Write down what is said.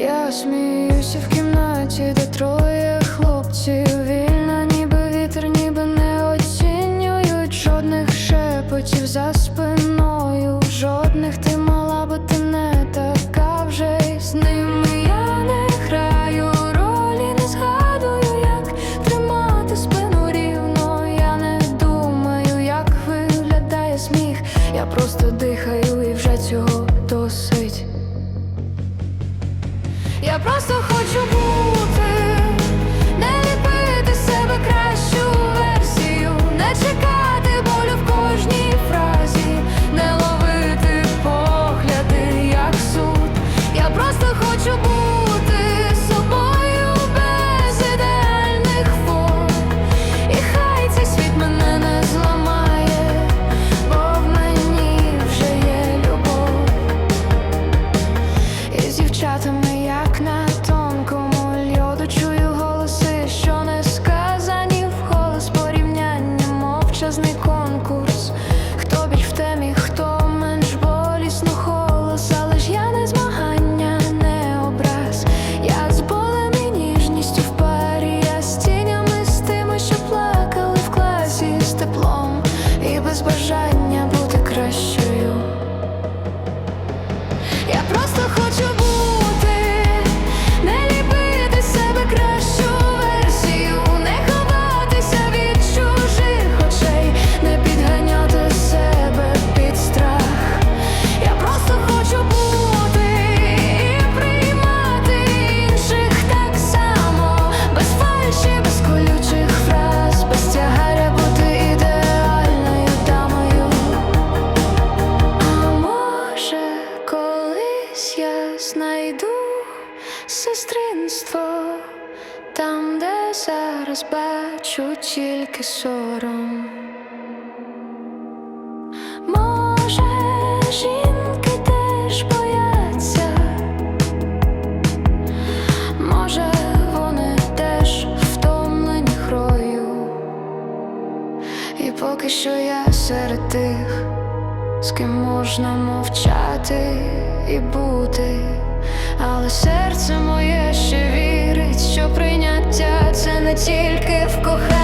Я сміюся в кімнаті, де троє хлопців Вільна, ніби вітер, ніби не оцінюють жодних шепотів за спиною, жодних ти мала, бо ти не така вже й з ними я не граю ролі, не згадую, як тримати спину рівно. Я не думаю, як виглядає сміх. Я просто дихаю і вже цього досить. Я просто хочу бути, без бажання сестринство там, де зараз бачу тільки сором. Може, жінки теж бояться, може, вони теж втомлені грою. І поки що я серед тих з ким можна мовчати і бути, але серце моє ще вірить, що прийняття це не тільки в кохання.